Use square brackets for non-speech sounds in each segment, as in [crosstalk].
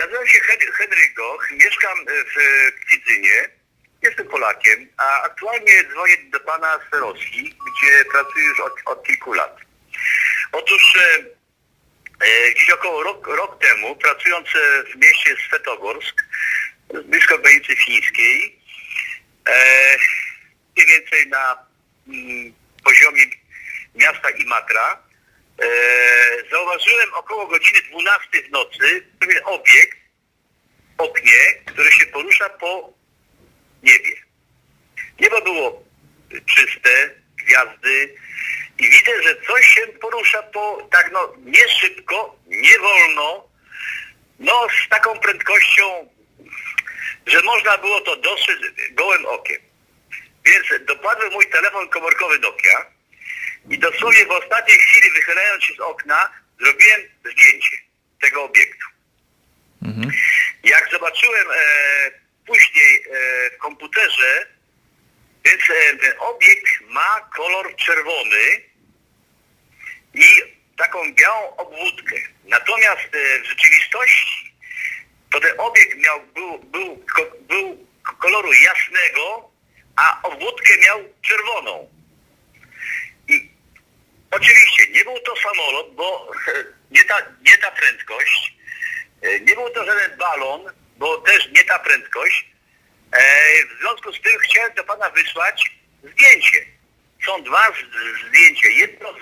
nazywam się Hen- Henryk Goch, mieszkam w Kwidzynie, jestem Polakiem, a aktualnie dzwonię do pana z Rosji, gdzie pracuję już od, od kilku lat. Otóż e, e, gdzieś około rok, rok temu, pracując e, w mieście Svetogorsk, blisko granicy fińskiej, e, mniej więcej na mm, poziomie miasta Imatra, zauważyłem około godziny 12 w nocy pewien obiekt w oknie, który się porusza po niebie. Niebo było czyste, gwiazdy i widzę, że coś się porusza po tak no nie szybko, nie wolno, no z taką prędkością, że można było to dostrzec gołym okiem. Więc dopadłem mój telefon komórkowy Nokia i dosłownie w ostatniej chwili wychylając się z okna zrobiłem zdjęcie tego obiektu. Mhm. Jak zobaczyłem e, później e, w komputerze, więc e, ten obiekt ma kolor czerwony i taką białą obwódkę. Natomiast e, w rzeczywistości to ten obiekt miał, był, był, ko, był koloru jasnego, a obwódkę miał czerwoną. Oczywiście nie był to samolot, bo [laughs] nie ta, nie ta prędkość, E, nie był to żaden balon, bo też nie ta prędkość. E, w związku z tym chciałem do pana wysłać zdjęcie. Są dwa zdjęcia. Jedno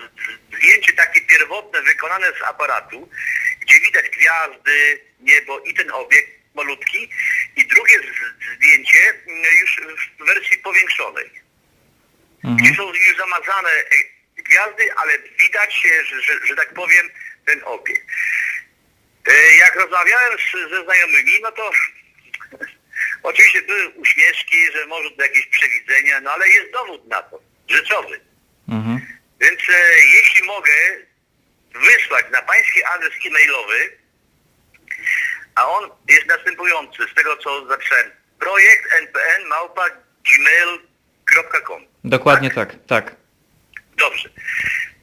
zdjęcie takie pierwotne wykonane z aparatu, gdzie widać gwiazdy, niebo i ten obiekt malutki. I drugie zdjęcie mm, już w wersji powiększonej gdzie Mhm. są już zamazane e, gwiazdy, ale widać się, że, że, że tak powiem, ten obiekt. E, Jak rozmawiałem z, ze znajomymi, no to [laughs] oczywiście były uśmieszki, że może to jakieś przewidzenia, no ale jest dowód na to, rzeczowy. Mhm. Więc e, jeśli mogę wysłać na pański adres e-mailowy, a on jest następujący, z tego co zapisałem, projekt npn małpa gmail.com. Dokładnie tak, tak. Dobrze.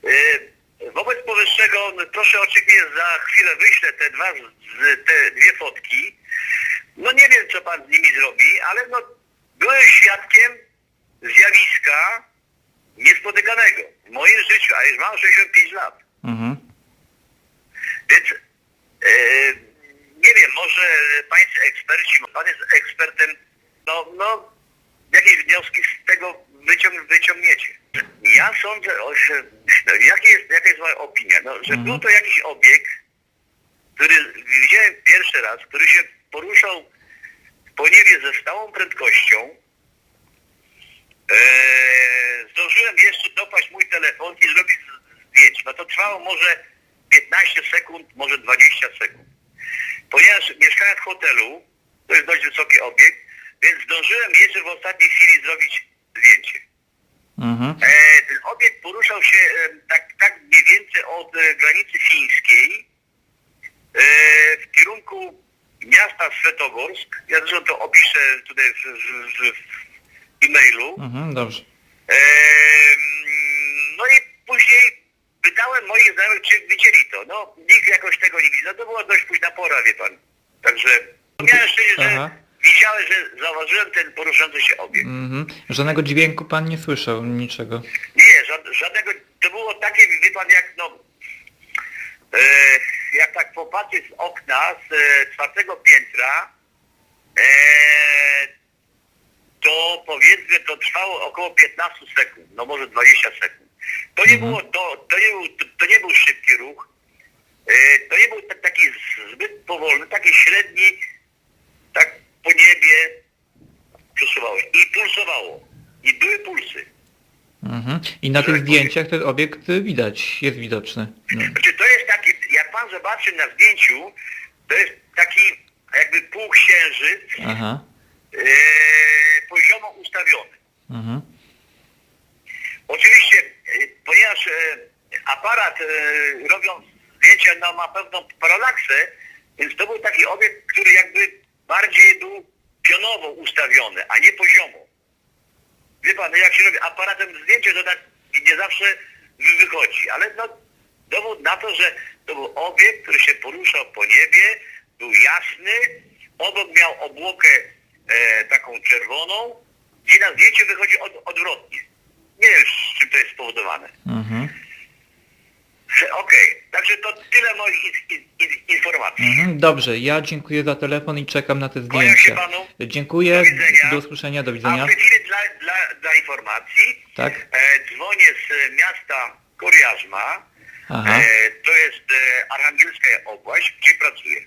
Y, Wobec powyższego no, proszę oczywiście za chwilę wyślę te dwa, te dwie fotki. No nie wiem, co pan z nimi zrobi, ale no byłem świadkiem zjawiska niespotykanego w moim życiu, a już mam 65 lat. Mhm. Więc e, nie wiem, może pańscy eksperci, pan jest ekspertem, no, no jakieś wnioski z tego wyciąg, wyciągniecie. Ja sądzę, że, jaki jest, jaka jest moja opinia, no, że Mhm. był to jakiś obiekt, który widziałem pierwszy raz, który się poruszał po niebie ze stałą prędkością. E, zdążyłem jeszcze dopaść mój telefon i zrobić zdjęcie. No to trwało może 15 sekund, może 20 sekund. Ponieważ mieszkałem w hotelu, to jest dość wysoki obiekt, więc zdążyłem jeszcze w ostatniej chwili zrobić zdjęcie. Mhm. Ten obiekt poruszał się e, tak, tak mniej więcej od e, granicy fińskiej e, w kierunku miasta Svetogorsk. Ja zresztą to opiszę tutaj w, w, w, e-mailu. Mhm. Dobrze. No i później pytałem moich znajomych, czy widzieli to. No, nikt jakoś tego nie widział. No, to była dość późna pora, wie pan. Także miałem szczęście, że. Widziałem, że zauważyłem ten poruszający się obiekt. Mhm. Żadnego dźwięku pan nie słyszał, niczego. Nie, ża- żadnego, to było takie, wie pan, jak no, e, jak tak popatrzeć z okna z e, czwartego piętra, e, to powiedzmy to trwało około 15 sekund, no może 20 sekund. To nie Mhm. było, to, to, nie był, to, to nie był szybki ruch, e, to nie był ta- taki zbyt powolny, taki średni, po niebie przesuwało się i pulsowało. I były pulsy. Mhm. I na tych zdjęciach ten obiekt widać, jest widoczny. No. Znaczy to jest taki, jak pan zobaczy na zdjęciu, to jest taki jakby półksiężyc Aha. e, poziomo ustawiony. Mhm. Oczywiście, e, ponieważ e, aparat e, robiąc zdjęcia no, ma pewną paralaksę, więc to był taki obiekt, który jakby bardziej był pionowo ustawiony, a nie poziomo. Wie pan, no jak się robi aparatem zdjęcie, to tak nie zawsze wy- wychodzi, ale no dowód na to, że to był obiekt, który się poruszał po niebie był jasny, obok miał obłokę e, taką czerwoną, gdzie na zdjęciu wychodzi od, odwrotnie. Nie wiem, z czym to jest spowodowane. Mhm. Także to tyle moich in, in, in, informacji. Mhm. Dobrze, ja dziękuję za telefon i czekam na te zdjęcia. panu. Dziękuję, Do widzenia. do usłyszenia, do A widzenia. w tej chwili dla, dla, dla informacji Tak? e, dzwonię z miasta Koriazma. Aha. E, to jest e, Archangelska Obłaść, gdzie pracuję.